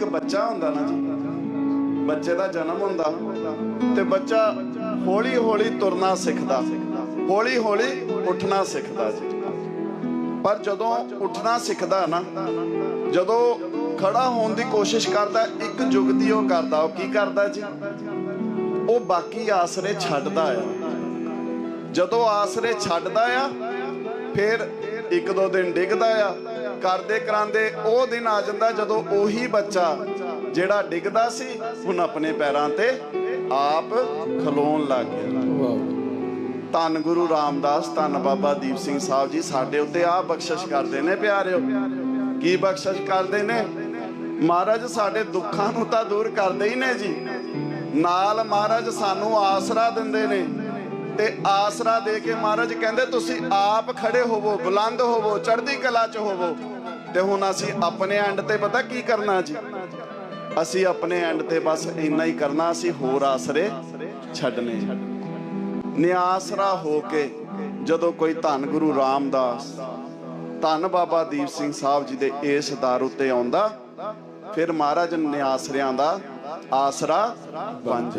ਇੱਕ ਬੱਚਾ ਹੁੰਦਾ ਨਾ ਜੀ ਬੱਚੇ ਦਾ ਜਨਮ ਹੁੰਦਾ ਤੇ ਬੱਚਾ ਹੌਲੀ ਹੌਲੀ ਤੁਰਨਾ ਸਿੱਖਦਾ, ਹੌਲੀ ਹੌਲੀ ਉੱਠਣਾ ਸਿੱਖਦਾ ਜੀ। ਪਰ ਜਦੋਂ ਉੱਠਣਾ ਸਿੱਖਦਾ ਨਾ, ਜਦੋਂ ਖੜਾ ਹੋਣ ਦੀ ਕੋਸ਼ਿਸ਼ ਕਰਦਾ, ਇੱਕ ਜੁਗਤੀ ਉਹ ਕਰਦਾ, ਉਹ ਕੀ ਕਰਦਾ ਜੀ? ਉਹ ਬਾਕੀ ਆਸਰੇ ਛੱਡਦਾ ਆ। ਜਦੋਂ ਆਸਰੇ ਛੱਡਦਾ ਆ, ਫਿਰ ਇੱਕ ਦੋ ਦਿਨ ਡਿੱਗਦਾ ਆ, ਕਰਦੇ ਕਰਾਂਦੇ, ਉਹ ਦਿਨ ਆ ਜਾਂਦਾ ਜਦੋਂ ਉਹੀ ਬੱਚਾ ਜਿਹੜਾ ਡਿੱਗਦਾ ਸੀ, ਹੁਣ ਆਪਣੇ ਪੈਰਾਂ ਤੇ ਆਪ ਖਲੋਣ ਲੱਗ ਗਿਆ। ਧੰਨ ਗੁਰੂ ਰਾਮਦਾਸ, ਧੰਨ ਬਾਬਾ ਦੀਪ ਸਿੰਘ ਸਾਹਿਬ ਜੀ, ਸਾਡੇ ਉੱਤੇ ਆ ਬਖਸ਼ਿਸ਼ ਕਰਦੇ ਨੇ ਪਿਆਰਿਓ। ਕੀ ਬਖਸ਼ਿਸ਼ ਕਰਦੇ ਨੇ? ਮਹਾਰਾਜ, ਸਾਡੇ ਦੁੱਖਾਂ ਨੂੰ ਤਾਂ ਦੂਰ ਕਰਦੇ ਹੀ ਨੇ ਜੀ। ਨਾਲ ਮਹਾਰਾਜ ਸਾਨੂੰ ਆਸਰਾ ਦਿੰਦੇ ਨੇ। ਤੇ ਆਸਰਾ ਦੇ ਕੇ ਮਹਾਰਾਜ ਕਹਿੰਦੇ, ਤੁਸੀਂ ਆਪ ਖੜੇ ਹੋਵੋ, ਬੁਲੰਦ ਹੋਵੋ, ਚੜ੍ਹਦੀ ਕਲਾ ਚ ਹੋਵੋ। ਤੇ ਹੁਣ ਅਸੀਂ ਆਪਣੇ ਐਂਡ ਤੇ ਪਤਾ ਕੀ ਕਰਨਾ ਜੀ? ਅਸੀਂ ਆਪਣੇ ਐਂਡ ਤੇ ਬਸ ਇੰਨਾ ਹੀ ਕਰਨਾ, ਅਸੀਂ ਹੋਰ ਆਸਰੇ ਛੱਡਨੇ ਨਿਆਸਰਾ ਹੋ ਕੇ ਜਦੋਂ ਕੋਈ ਧੰਨ ਗੁਰੂ ਰਾਮਦਾਸ, ਧੰਨ ਬਾਬਾ ਦੀਪ ਸਿੰਘ ਸਾਹਿਬ ਜੀ ਦੇ ਇਸ ਦਰ ਉੱਤੇ ਆਉਂਦਾ, ਫਿਰ ਮਹਾਰਾਜ ਨਿਆਸਰਿਆਂ ਦਾ ਆਸਰਾ ਬਣ